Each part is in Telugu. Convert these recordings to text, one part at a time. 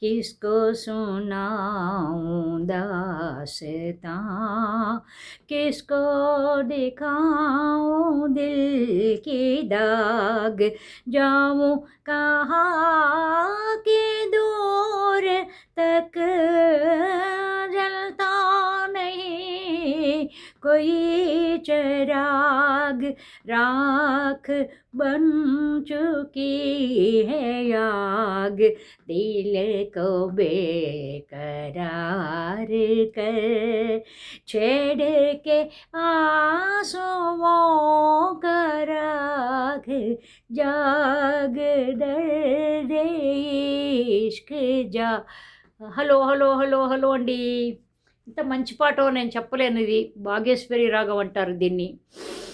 किसको सुनाऊं दासता? किसको दिखाऊँ दिल की दाग? जाऊँ राख बन चुकी है आग दिल को बेकरार कर छेड़ के आंसुओं का राग जाग दर्द इश्क जा హలో హలో హలో హలో అండి ఇంత మంచి పాట నేను చెప్పలేను ఇది భాగేశ్వరి రాగం అంటారు దీన్ని స-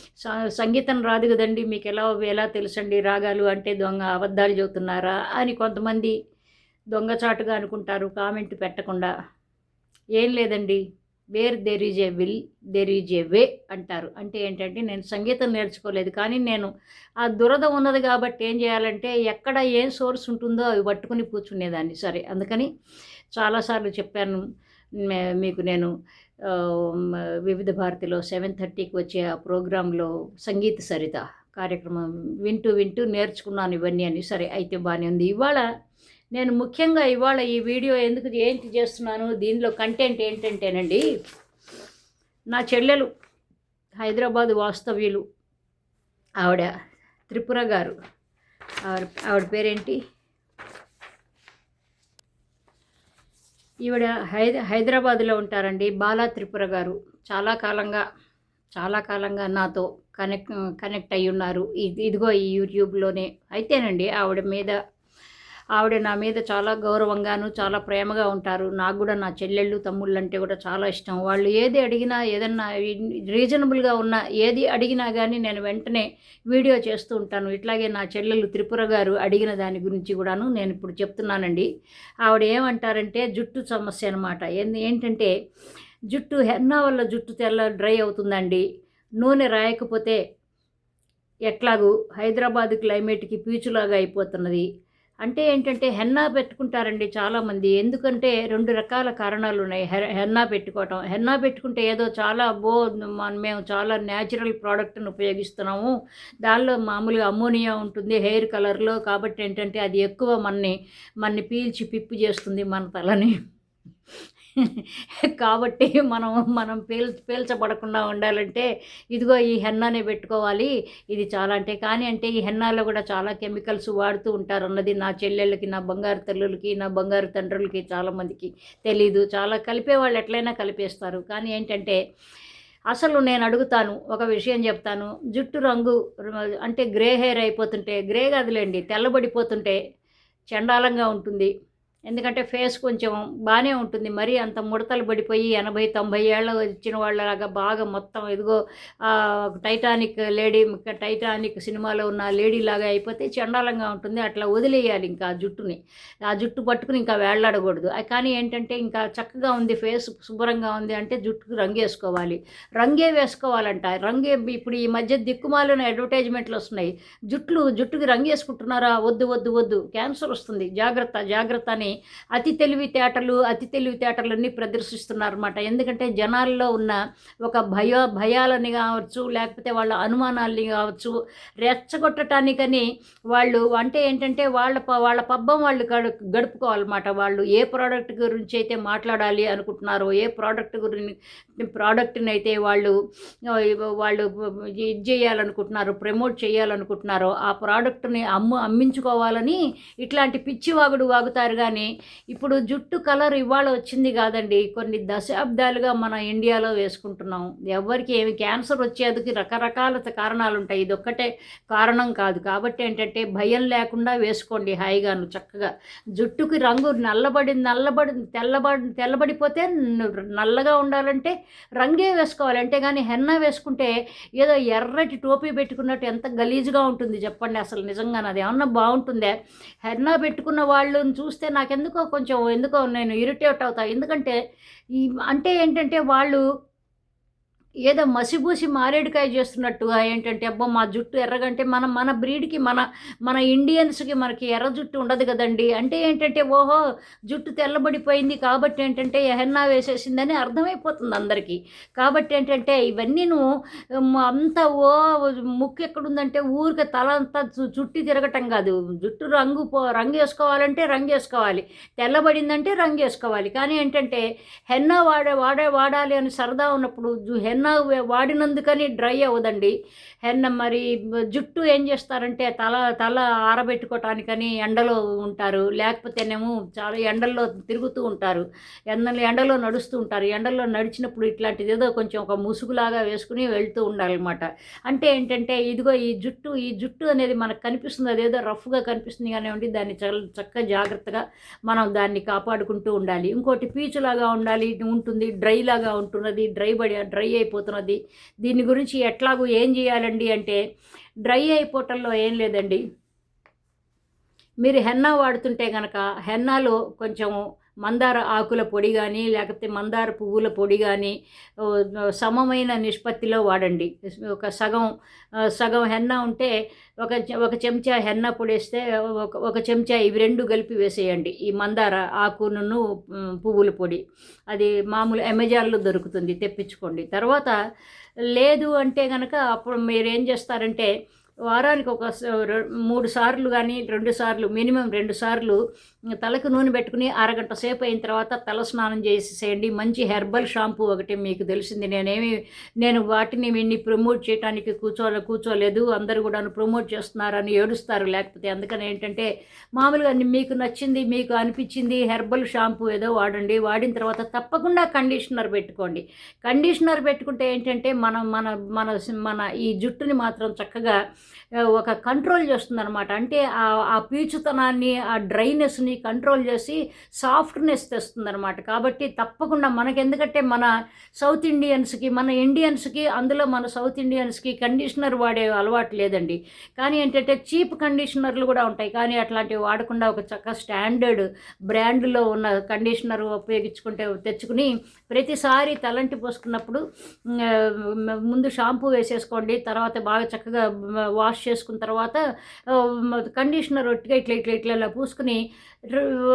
సంగీతం రాదు కదండి. మీకు ఎలా ఎలా తెలుసండి? రాగాలు అంటే దొంగ అబద్ధాలు చెబుతున్నారా? అని కొంతమంది దొంగచాటుగా అనుకుంటారు. కామెంట్ పెట్టకుండా. ఏం లేదండి. Where there is a will there is a way అంటారు. అంటే ఏంటంటే నేను సంగీతం నేర్చుకోలేదు. కానీ నేను ఆ దురద ఉన్నది కాబట్టి ఏం చేయాలంటే ఎక్కడ ఏం సోర్స్ ఉంటుందో అవి పట్టుకుని కూర్చునేదాన్ని. సరే అందుకని చాలాసార్లు చెప్పాను. మీకు నేను వివిధ భారతిలో సెవెన్ థర్టీకి వచ్చే ఆ ప్రోగ్రాంలో సంగీత సరిత కార్యక్రమం వింటూ వింటూ నేర్చుకున్నాను ఇవన్నీ అని. సరే అయితే బాగానే ఉంది. ఇవాళ నేను ముఖ్యంగా ఇవాళ ఈ వీడియో ఎందుకు ఏంటి చేస్తున్నాను దీనిలో కంటెంట్ ఏంటంటేనండి నా చెల్లెలు హైదరాబాద్ వాస్తవ్యులు ఆవిడ త్రిపుర గారు. ఆవిడ ఆవిడ పేరేంటి? ఈవిడ హైద హైదరాబాద్లో ఉంటారండి బాలా త్రిపుర గారు. చాలా కాలంగా చాలా కాలంగా నాతో కనెక్ట్ కనెక్ట్ అయ్యి ఉన్నారు ఇది ఇదిగో ఈ యూట్యూబ్లోనే. అయితేనండి ఆవిడ మీద ఆవిడ నా మీద చాలా గౌరవంగాను చాలా ప్రేమగా ఉంటారు. నాకు కూడా నా చెల్లెళ్ళు తమ్ముళ్ళు అంటే కూడా చాలా ఇష్టం. వాళ్ళు ఏది అడిగినా ఏదన్నా రీజనబుల్గా ఉన్న ఏది అడిగినా కానీ నేను వెంటనే వీడియో చేస్తూ ఉంటాను. ఇట్లాగే నా చెల్లెలు త్రిపుర గారు అడిగిన దాని గురించి కూడాను నేను ఇప్పుడు చెప్తున్నానండి. ఆవిడ ఏమంటారంటే జుట్టు సమస్య అనమాట ఏంటంటే జుట్టు హెన్నా వల్ల జుట్టు తెల్ల డ్రై అవుతుందండి. నూనె రాయకపోతే ఎట్లాగూ హైదరాబాద్ క్లైమేట్కి పీచులాగా అయిపోతున్నది. అంటే ఏంటంటే హెన్నా పెట్టుకుంటారండి చాలామంది. ఎందుకంటే రెండు రకాల కారణాలు ఉన్నాయి హె హెన్నా పెట్టుకోవటం. హెన్నా పెట్టుకుంటే ఏదో చాలా బో మేము చాలా న్యాచురల్ ప్రోడక్ట్ని ఉపయోగిస్తున్నాము. దానిలో మామూలుగా అమ్మోనియా ఉంటుంది హెయిర్ కలర్లో. కాబట్టి ఏంటంటే అది ఎక్కువ మనని మనని పీల్చి పిప్పి చేస్తుంది మన తలని. కాబట్టి మనం మనం పీల్ పీల్చబడకుండా ఉండాలంటే ఇదిగో ఈ హెన్నానే పెట్టుకోవాలి. ఇది చాలా అంటే కానీ అంటే ఈ హెన్నాలో కూడా చాలా కెమికల్స్ వాడుతూ ఉంటారు అన్నది నా చెల్లెళ్ళకి నా బంగారు తల్లులకి నా బంగారు తండ్రులకి చాలామందికి తెలీదు. చాలా కలిపే వాళ్ళు ఎట్లయినా కలిపేస్తారు. కానీ ఏంటంటే అసలు నేను అడుగుతాను ఒక విషయం చెప్తాను. జుట్టు రంగు అంటే గ్రే హెయిర్ అయిపోతుంటే గ్రే కాదులేండి తెల్లబడిపోతుంటే చండాలంగా ఉంటుంది. ఎందుకంటే ఫేస్ కొంచెం బాగానే ఉంటుంది. మరీ అంత ముడతలు పడిపోయి ఎనభై తొంభై ఏళ్ళ వచ్చిన వాళ్ళలాగా బాగా మొత్తం ఇదిగో టైటానిక్ లేడీ టైటానిక్ సినిమాలో ఉన్న లేడీ లాగా అయిపోతే చండాలంగా ఉంటుంది. అట్లా వదిలేయాలి ఇంకా ఆ జుట్టుని. ఆ జుట్టు పట్టుకుని ఇంకా వేళ్ళాడకూడదు కానీ ఏంటంటే ఇంకా చక్కగా ఉంది ఫేస్ శుభ్రంగా ఉంది అంటే జుట్టుకు రంగు వేసుకోవాలి. రంగే వేసుకోవాలంట. రంగే ఇప్పుడు ఈ మధ్య దిక్కుమాలిన అడ్వర్టైజ్మెంట్లు వస్తున్నాయి. జుట్లు జుట్టుకి రంగు వేసుకుంటున్నారా? వద్దు వద్దు వద్దు. క్యాన్సర్ వస్తుంది. జాగ్రత్త జాగ్రత్త అని అతి తెలివితేటలు అతి తెలివితేటలన్నీ ప్రదర్శిస్తున్నారన్నమాట. ఎందుకంటే జనాల్లో ఉన్న ఒక భయ భయాలని కావచ్చు లేకపోతే వాళ్ళ అనుమానాలని కావచ్చు రెచ్చగొట్టడానికని వాళ్ళు అంటే ఏంటంటే వాళ్ళ ప- వాళ్ళ పబ్బం వాళ్ళు గడు గడుపుకోవాలన్నమాట. వాళ్ళు ఏ ప్రోడక్ట్ గురించి అయితే మాట్లాడాలి అనుకుంటున్నారో ఏ ప్రోడక్ట్ గురించి ప్రోడక్ట్ని అయితే వాళ్ళు వాళ్ళు ఇది చేయాలనుకుంటున్నారో ప్రమోట్ చేయాలనుకుంటున్నారో ఆ ప్రోడక్ట్ని అమ్ము అమ్మించుకోవాలని ఇట్లాంటి పిచ్చి వాగుడు వాగుతారు కానీ ఇప్పుడు జుట్టు కలర్ ఇవాళ వచ్చింది కాదండి. కొన్ని దశాబ్దాలుగా మన ఇండియాలో వేసుకుంటున్నాం. ఎవరికి ఏమి క్యాన్సర్ వచ్చేందుకు రకరకాల కారణాలు ఉంటాయి. ఇది ఒక్కటే కారణం కాదు. కాబట్టి ఏంటంటే భయం లేకుండా వేసుకోండి హాయిగాను చక్కగా జుట్టుకి రంగు నల్లబడి నల్లబడి తెల్లబడి తెల్లబడిపోతే నల్లగా ఉండాలంటే రంగే వేసుకోవాలి. అంటే కానీ హెన్నా వేసుకుంటే ఏదో ఎర్రటి టోపీ పెట్టుకున్నట్టు ఎంత గలీజుగా ఉంటుంది చెప్పండి అసలు నిజంగా అది ఏమన్నా బాగుంటుందే? హెన్నా పెట్టుకున్న వాళ్ళని చూస్తే నాకు నాకెందుకో కొంచెం ఎందుకో నేను ఇరిటేట్ అవుతా ఎందుకంటే ఈ అంటే ఏంటంటే వాళ్ళు ఏదో మసిబూసి మారేడుకాయ చేస్తున్నట్టుగా ఏంటంటే అబ్బో మా జుట్టు ఎర్రగంటే మన మన బ్రీడ్కి మన మన ఇండియన్స్కి మనకి ఎర్ర జుట్టు ఉండదు కదండి. అంటే ఏంటంటే ఓహో జుట్టు తెల్లబడిపోయింది కాబట్టి ఏంటంటే హెన్నా వేసేసిందని అర్థమైపోతుంది అందరికీ. కాబట్టి ఏంటంటే ఇవన్నీ నువ్వు అంతా అంత ఓ ముక్కు ఎక్కడుందంటే ఊరికే తల అంతా జుట్టు తిరగటం కాదు. జుట్టు రంగు పో రంగు వేసుకోవాలంటే రంగు వేసుకోవాలి. తెల్లబడిందంటే రంగు వేసుకోవాలి. కానీ ఏంటంటే హెన్నా వాడే వాడే వాడాలి అని సరదా ఉన్నప్పుడు జు- హెన్న వాడినందుకని డ్రై అవ్వదండి. హెన్న మరి జుట్టు ఏం చేస్తారంటే తల తల ఆరబెట్టుకోవటానికని ఎండలో ఉంటారు. లేకపోతేనేమో చాలా ఎండల్లో తిరుగుతూ ఉంటారు. ఎండలు ఎండలో నడుస్తూ ఉంటారు. ఎండల్లో నడిచినప్పుడు ఇట్లాంటిది ఏదో కొంచెం ఒక ముసుగులాగా వేసుకుని వెళ్తూ ఉండాలన్నమాట. అంటే ఏంటంటే ఇదిగో ఈ జుట్టు ఈ జుట్టు అనేది మనకు కనిపిస్తుంది. అదేదో రఫ్గా కనిపిస్తుంది కానివ్వండి దాన్ని చక్క చక్కగా జాగ్రత్తగా మనం దాన్ని కాపాడుకుంటూ ఉండాలి. ఇంకోటి పీచులాగా ఉండాలి. ఉంటుంది డ్రై లాగా ఉంటున్నది. డ్రై పడి డ్రై అయిపోతున్నది. దీని గురించి ఎట్లాగూ ఏం చేయాలండి అంటే డ్రై అయిపోవటంలో ఏం లేదండి. మీరు హెన్నా వాడుతుంటే కనుక హెన్నాలో కొంచెం మందార ఆకుల పొడి కానీ లేకపోతే మందార పువ్వుల పొడి కానీ సమమైన నిష్పత్తిలో వాడండి. ఒక సగం సగం హెన్న ఉంటే ఒక ఒక చెంచా హెన్న పొడి వేస్తే ఒక ఒక చెంచా ఇవి రెండు కలిపి వేసేయండి. ఈ మందార ఆకును పువ్వుల పొడి. అది మామూలు అమెజాన్లో దొరుకుతుంది తెప్పించుకోండి. తర్వాత లేదు అంటే కనుక అప్పుడు మీరు ఏం చేస్తారంటే వారానికి ఒక స- రె- మూడు సార్లు కానీ రెండు సార్లు మినిమం రెండు సార్లు తలకు నూనె పెట్టుకుని అరగంట సేపు అయిన తర్వాత తల స్నానం చేసేసేయండి మంచి హెర్బల్ షాంపూ ఒకటి మీకు తెలిసింది. నేనేమి నేను వాటిని వీడిని ప్రమోట్ చేయడానికి కూర్చో కూర్చోలేదు. అందరూ కూడా ప్రమోట్ చేస్తున్నారని ఏడుస్తారు. లేకపోతే అందుకని ఏంటంటే మామూలుగా మీకు నచ్చింది మీకు అనిపించింది హెర్బల్ షాంపూ ఏదో వాడండి. వాడిన తర్వాత తప్పకుండా కండిషనర్ పెట్టుకోండి. కండిషనర్ పెట్టుకుంటే ఏంటంటే మనం మన మన మన ఈ జుట్టుని మాత్రం చక్కగా ఒక కంట్రోల్ చేస్తుంది అనమాట అంటే ఆ ఆ పీచుతనాన్ని ఆ డ్రైనెస్ని కంట్రోల్ చేసి సాఫ్ట్నెస్ తెస్తుంది అనమాట కాబట్టి తప్పకుండా మనకి ఎందుకంటే మన సౌత్ ఇండియన్స్కి మన ఇండియన్స్కి అందులో మన సౌత్ ఇండియన్స్కి కండిషనర్ వాడే అలవాటు లేదండి కానీ ఏంటంటే చీప్ కండిషనర్లు కూడా ఉంటాయి కానీ అట్లాంటివి వాడకుండా ఒక చక్క స్టాండర్డ్ బ్రాండ్లో ఉన్న కండిషనర్ ఉపయోగించుకుంటే తెచ్చుకుని ప్రతిసారి తలంటి పోసుకున్నప్పుడు ముందు షాంపూ వేసేసుకోండి తర్వాత బాగా చక్కగా వాష్ చేసుకున్న తర్వాత కండిషనర్ ఒట్టిగా ఇట్లా ఇట్లా ఇట్లా పూసుకుని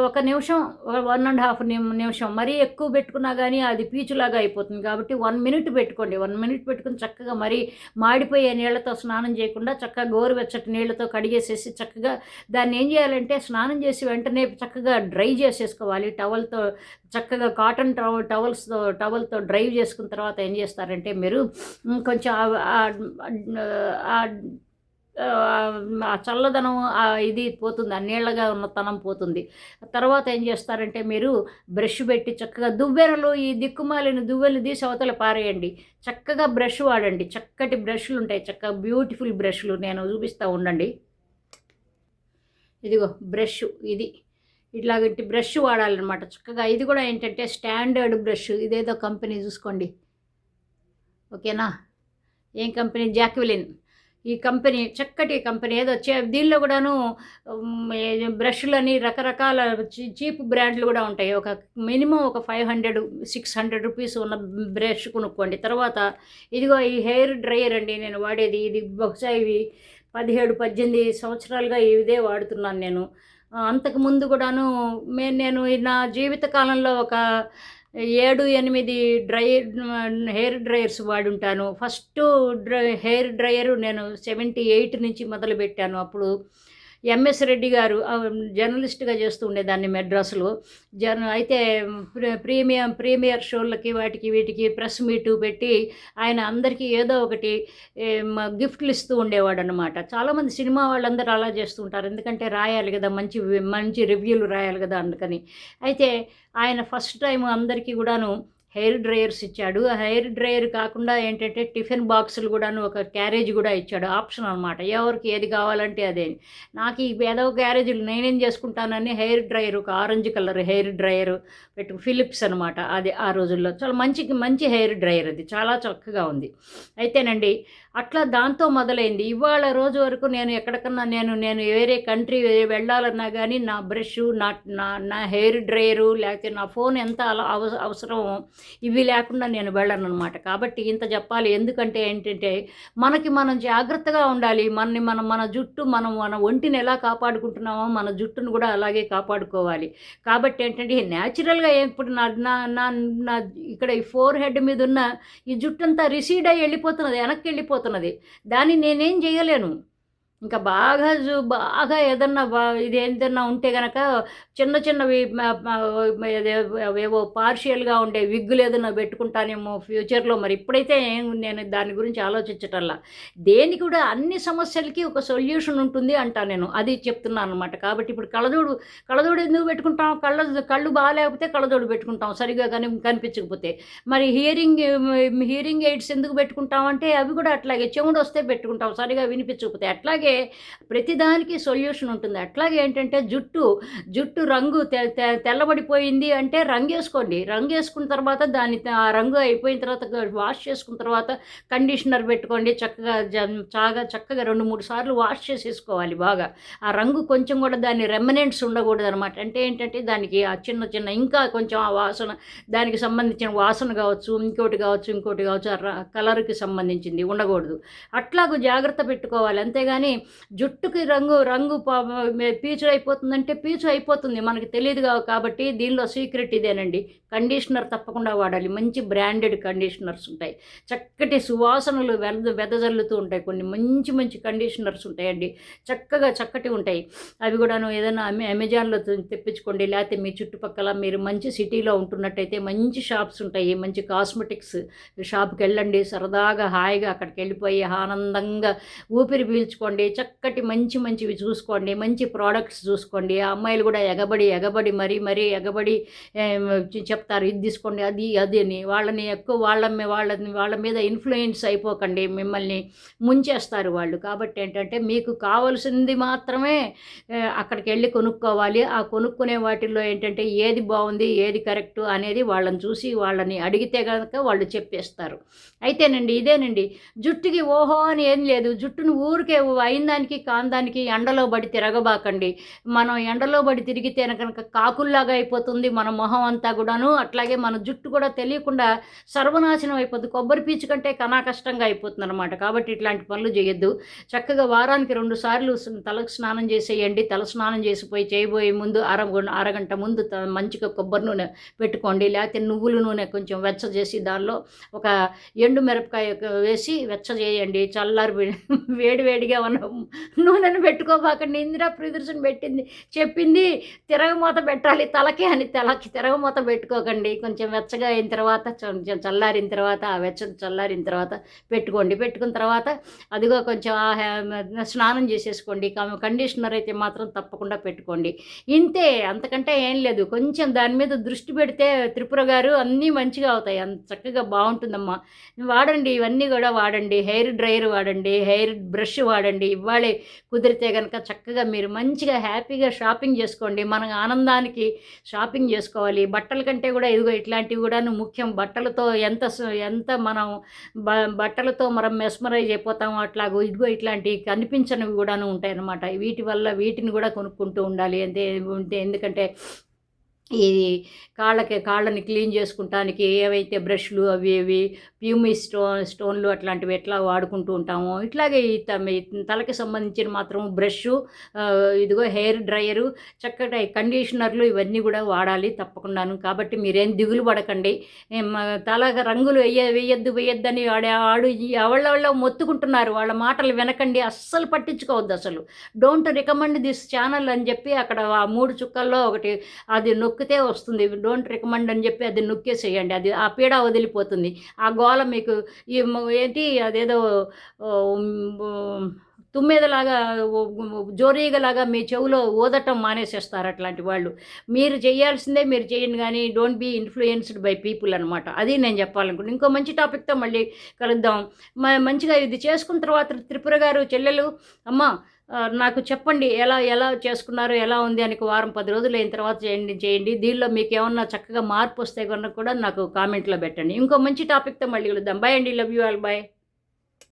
ఒక నిమిషం వన్ అండ్ హాఫ్ నిమిషం. మరీ ఎక్కువ పెట్టుకున్నా కానీ అది పీచులాగా అయిపోతుంది. కాబట్టి వన్ మినిట్ పెట్టుకోండి. వన్ మినిట్ పెట్టుకుని చక్కగా మరీ మాడిపోయే నీళ్ళతో స్నానం చేయకుండా చక్కగా గోరువెచ్చటి నీళ్ళతో కడిగేసేసి చక్కగా దాన్ని ఏం చేయాలంటే స్నానం చేసి వెంటనే చక్కగా డ్రై చేసేసుకోవాలి. టవల్తో చక్కగా కాటన్ టవ టవల్స్తో టవల్తో డ్రైవ్ చేసుకున్న తర్వాత ఏం చేస్తారంటే మీరు కొంచెం ఆ- చల్లదనం ఆ ఇది పోతుంది ఆ నీళ్ళగా ఉన్న తనం పోతుంది. తర్వాత ఏం చేస్తారంటే మీరు బ్రష్ పెట్టి చక్కగా దువ్వెనలు ఈ దిక్కుమాలిన దువ్వెలు తీసి అవతల పారేయండి. చక్కగా బ్రష్ వాడండి. చక్కటి బ్రష్లు ఉంటాయి. చక్కగా బ్యూటిఫుల్ బ్రష్లు నేను చూపిస్తూ ఉండండి. ఇదిగో బ్రష్ ఇది. ఇట్లాగంటి బ్రష్ వాడాలన్నమాట. చక్కగా ఇది కూడా ఏంటంటే స్టాండర్డ్ బ్రష్. ఇదేదో కంపెనీ చూసుకోండి. ఓకేనా? ఏం కంపెనీ? జాక్విలిన్. ఈ కంపెనీ చక్కటి కంపెనీ ఏదో చే దీనిలో కూడాను బ్రష్లు ఏ- బ్రష్లని రకరకాల చీ- చీప్ బ్రాండ్లు కూడా ఉంటాయి. ఒక మినిమం ఒక five hundred six hundred rupees ఉన్న బ్రష్ కొనుక్కోండి. తర్వాత ఇదిగో ఈ హెయిర్ డ్రైయర్ అండి నేను వాడేది. ఇది బహుశా ఇవి పదిహేడు పద్దెనిమిది సంవత్సరాలుగా ఇదే వాడుతున్నాను నేను. అంతకుముందు కూడాను మే నేను ఈ నా జీవితకాలంలో ఒక ఏడు ఎనిమిది డ్రై హెయిర్ డ్రైయర్స్ వాడుంటాను. ఫస్ట్ డ్రై హెయిర్ డ్రైయర్ నేను సెవెంటీ ఎయిట్ నుంచి మొదలుపెట్టాను. అప్పుడు ఎంఎస్ రెడ్డి గారు జర్నలిస్ట్గా చేస్తూ ఉండేదాన్ని మెడ్రాస్లో. జర్ అయితే ప్రీమియం ప్రీమియర్ షోలకి వాటికి వీటికి ప్రెస్ మీటు పెట్టి ఆయన అందరికీ ఏదో ఒకటి గిఫ్ట్లు ఇస్తూ ఉండేవాడు అనమాట చాలామంది సినిమా వాళ్ళందరూ అలా చేస్తూ ఉంటారు. ఎందుకంటే రాయాలి కదా మంచి మంచి రివ్యూలు రాయాలి కదా అందుకని. అయితే ఆయన ఫస్ట్ టైం అందరికీ కూడాను హెయిర్ డ్రయర్స్ ఇచ్చాడు. ఆ హెయిర్ డ్రయర్ కాకుండా ఏంటంటే టిఫిన్ బాక్సులు కూడాను ఒక క్యారేజ్ కూడా ఇచ్చాడు. ఆప్షన్ అనమాట ఎవరికి ఏది కావాలంటే అదే. నాకు ఈ ఏదో క్యారేజీలు నేనేం చేసుకుంటానని హెయిర్ డ్రయర్ ఒక ఆరెంజ్ కలర్ హెయిర్ డ్రయర్ పెట్టు ఫిలిప్స్ అనమాట అది ఆ రోజుల్లో. చాలా మంచి మంచి హెయిర్ డ్రయర్ అది. చాలా చక్కగా ఉంది. అయితేనండి అట్లా దాంతో మొదలైంది. ఇవాళ రోజు వరకు నేను ఎక్కడికన్నా నేను నేను వేరే కంట్రీ వెళ్ళాలన్నా కానీ నా బ్రష్ నా నా నా హెయిర్ డ్రయరు లేకపోతే నా ఫోన్ ఎంత అలా అవసరమో ఇవి లేకుండా నేను వెళ్ళను అనమాట కాబట్టి ఇంత చెప్పాలి. ఎందుకంటే ఏంటంటే మనకి మనం జాగ్రత్తగా ఉండాలి. మనని మనం మన జుట్టు మనం మన ఒంటిని ఎలా కాపాడుకుంటున్నామో మన జుట్టును కూడా అలాగే కాపాడుకోవాలి. కాబట్టి ఏంటంటే న్యాచురల్గా ఇప్పుడు నా నా నా నా ఇక్కడ ఈ ఫోర్ హెడ్ మీద ఉన్న ఈ జుట్టు అంతా రిసీడ్ అయ్యి వెళ్ళిపోతున్నది వెనక్కి వెళ్ళిపోతున్నది. దాన్ని నేనేం చేయలేను. ఇంకా బాగా జూ బాగా ఏదన్నా ఇది ఏదన్నా ఉంటే గనక చిన్న చిన్నవి ఏవో పార్షియల్గా ఉండే విగ్గులు ఏదైనా పెట్టుకుంటానేమో ఫ్యూచర్లో మరి ఇప్పుడైతే ఏం నేను దాని గురించి ఆలోచించటల్లా దేనికి కూడా అన్ని సమస్యలకి ఒక సొల్యూషన్ ఉంటుంది అంటా నేను. అది చెప్తున్నాను అనమాట కాబట్టి ఇప్పుడు కళ్ళజోడు కళ్ళజోడు ఎందుకు పెట్టుకుంటాం? కళ్ళ కళ్ళు బాగాలేకపోతే కళ్ళజోడు పెట్టుకుంటాం సరిగా కని కనిపించకపోతే. మరి హియరింగ్ హియరింగ్ ఎయిడ్స్ ఎందుకు పెట్టుకుంటాం అంటే అవి కూడా అట్లాగే చెవుడు వస్తే పెట్టుకుంటాం సరిగా వినిపించకపోతే. అట్లాగే ప్రతిదానికి సొల్యూషన్ ఉంటుంది. అట్లాగే ఏంటంటే జుట్టు జుట్టు రంగు తె తెల్లబడిపోయింది అంటే రంగు వేసుకోండి రంగు వేసుకున్న తర్వాత దాన్ని త- ఆ రంగు అయిపోయిన తర్వాత వాష్ చేసుకున్న తర్వాత కండిషనర్ పెట్టుకోండి. చక్కగా జ- చాగా చక్కగా రెండు మూడు సార్లు వాష్ చేసేసుకోవాలి బాగా. ఆ రంగు కొంచెం కూడా దాని రెమనెంట్స్ ఉండకూడదు అనమాట అంటే ఏంటంటే దానికి ఆ చిన్న చిన్న ఇంకా కొంచెం ఆ వాసన దానికి సంబంధించిన వాసన కావచ్చు ఇంకోటి కావచ్చు ఇంకోటి కావచ్చు ఆ ర- కలర్కి సంబంధించింది ఉండకూడదు. అట్లాగూ జాగ్రత్త పెట్టుకోవాలి. అంతేగాని జుట్టుకి రంగు రంగు పీచు అయిపోతుందంటే పీచు అయిపోతుంది మనకి తెలియదు కాబట్టి దీనిలో సీక్రెట్ ఇదేనండి. కండిషనర్ తప్పకుండా వాడాలి. మంచి బ్రాండెడ్ కండిషనర్స్ ఉంటాయి. చక్కటి సువాసనలు వెద వెదజల్లుతూ ఉంటాయి. కొన్ని మంచి మంచి కండిషనర్స్ ఉంటాయండి. చక్కగా చక్కటి ఉంటాయి. అవి కూడాను ఏదైనా అమె అమెజాన్లో తెప్పించుకోండి. లేకపోతే మీ చుట్టుపక్కల మీరు మంచి సిటీలో ఉంటున్నట్టయితే మంచి షాప్స్ ఉంటాయి. మంచి కాస్మెటిక్స్ షాప్కి వెళ్ళండి సరదాగా హాయిగా అక్కడికి వెళ్ళిపోయి ఆనందంగా ఊపిరి పీల్చుకోండి. చక్కటి మంచి మంచివి చూసుకోండి మంచి ప్రోడక్ట్స్ చూసుకోండి. ఆ అమ్మాయిలు కూడా ఎగబడి ఎగబడి మరీ మరీ ఎగబడి చెప్తారు ఇది తీసుకోండి అది అది అని. వాళ్ళని ఎక్కువ వాళ్ళ వాళ్ళని వాళ్ళ మీద ఇన్ఫ్లుయెన్స్ అయిపోకండి మిమ్మల్ని ముంచేస్తారు వాళ్ళు. కాబట్టి ఏంటంటే మీకు కావాల్సింది మాత్రమే అక్కడికి వెళ్ళి కొనుక్కోవాలి. ఆ కొనుక్కునే వాటిల్లో ఏంటంటే ఏది బాగుంది ఏది కరెక్ట్ అనేది వాళ్ళని చూసి వాళ్ళని అడిగితే కనుక వాళ్ళు చెప్పేస్తారు. అయితేనండి ఇదేనండి. జుట్టుకి ఓహో అని ఏం లేదు. జుట్టును ఊరికే అయిందానికి కాందానికి ఎండలో పడి తిరగబాకండి. మనం ఎండలో పడి తిరిగితే కనుక కాకుల్లాగా అయిపోతుంది మన మొహం అంతా కూడాను. అట్లాగే మన జుట్టు కూడా తెలియకుండా సర్వనాశనం అయిపోతుంది కొబ్బరి పీచు కంటే కనా కష్టంగా అయిపోతుంది అనమాట కాబట్టి ఇట్లాంటి పనులు చేయొద్దు. చక్కగా వారానికి రెండు సార్లు తలకు స్నానం చేసేయండి. తల స్నానం చేసిపోయి చేయబోయే ముందు అర అరగంట ముందు త- మంచిగా కొబ్బరి నూనె పెట్టుకోండి. లేకపోతే నువ్వుల నూనె కొంచెం వెచ్చ చేసి దానిలో ఒక ఎండు మిరపకాయ వేసి వెచ్చ చేయండి. చల్లారి వేడి వేడిగా ఉన్న నూనెను పెట్టుకోబాకండి ఇందిరా ప్రియదర్శన్ పెట్టింది. చెప్పింది తిరగమూత పెట్టాలి తలకి అని తలకి తిరగమూత పెట్టుకోకండి. కొంచెం వెచ్చగా అయిన తర్వాత కొంచెం చల్లారిన తర్వాత ఆ వెచ్చ చల్లారిన తర్వాత పెట్టుకోండి. పెట్టుకున్న తర్వాత అదిగో కొంచెం స్నానం చేసేసుకోండి. కండిషనర్ అయితే మాత్రం తప్పకుండా పెట్టుకోండి. ఇంతే అంతకంటే ఏం లేదు. కొంచెం దాని మీద దృష్టి పెడితే త్రిపుర గారు అన్నీ మంచిగా అవుతాయి. అంత చక్కగా బాగుంటుందమ్మా. వాడండి ఇవన్నీ కూడా వాడండి. హెయిర్ డ్రైయర్ వాడండి హెయిర్ బ్రష్ వాడండి. ఇవ్వాలి. కుదిరితే కనుక చక్కగా మీరు మంచిగా హ్యాపీగా షాపింగ్ చేసుకోండి. మన ఆనందానికి షాపింగ్ చేసుకోవాలి. బట్టల కంటే కూడా ఇదిగో ఇట్లాంటివి కూడాను ముఖ్యం. బట్టలతో ఎంత ఎంత మనం బ బట్టలతో మనం మెస్మరైజ్ అయిపోతాం అట్లాగో ఇదిగో ఇట్లాంటివి కనిపించనివి కూడాను ఉంటాయన్నమాట. వీటి వల్ల వీటిని కూడా కొనుక్కుంటూ ఉండాలి. అంతే ఉంటే ఎందుకంటే ఈ కాళ్ళకి కాళ్ళని క్లీన్ చేసుకుంటానికి ఏవైతే బ్రష్లు అవి ఇవి ప్యూమి స్టోన్ స్టోన్లు అట్లాంటివి ఎట్లా వాడుకుంటూ ఉంటామో ఇట్లాగే ఈ త- తలకి సంబంధించిన మాత్రం బ్రష్ ఇదిగో హెయిర్ డ్రయరు చక్కటి కండిషనర్లు ఇవన్నీ కూడా వాడాలి తప్పకుండాను. కాబట్టి మీరేం దిగులు పడకండి. తల రంగులు వెయ్య వేయద్దు వేయద్దని ఆడే ఆడు ఎవళ్ళ మొత్తుకుంటున్నారు. వాళ్ళ మాటలు వినకండి అస్సలు పట్టించుకోవద్దు అసలు. డోంట్ రికమెండ్ దిస్ ఛానల్ అని చెప్పి అక్కడ ఆ మూడు చుక్కల్లో ఒకటి అది నొక్కితే వస్తుంది. డోంట్ రికమెండ్ అని చెప్పి అది నొక్కేసేయండి. అది ఆ పీడ వదిలిపోతుంది. ఆ గోల మీకు ఈ ఏంటి అదేదో తుమ్మెదలాగా జోరీగలాగా మీ చెవులో ఊదటం మానేసేస్తారు అట్లాంటి వాళ్ళు. మీరు చేయాల్సిందే మీరు చేయండి కానీ don't be influenced by people అనమాట అది నేను చెప్పాలనుకుంటున్నాను ఇంకో మంచి టాపిక్తో మళ్ళీ కలుద్దాం. మంచిగా ఇది చేసుకున్న తర్వాత త్రిపుర గారు చెల్లెలు అమ్మ నాకు చెప్పండి ఎలా ఎలా చేసుకున్నారు ఎలా ఉంది అని వారం పది రోజులు అయిన తర్వాత చేయండి చేయండి. దీనిలో మీకు ఏమన్నా చక్కగా మార్పు వస్తే కనుక కూడా నాకు కామెంట్లో పెట్టండి. ఇంకో మంచి టాపిక్తో మళ్ళీ కలుద్దాం. బాయ్ అండి. Love you all bye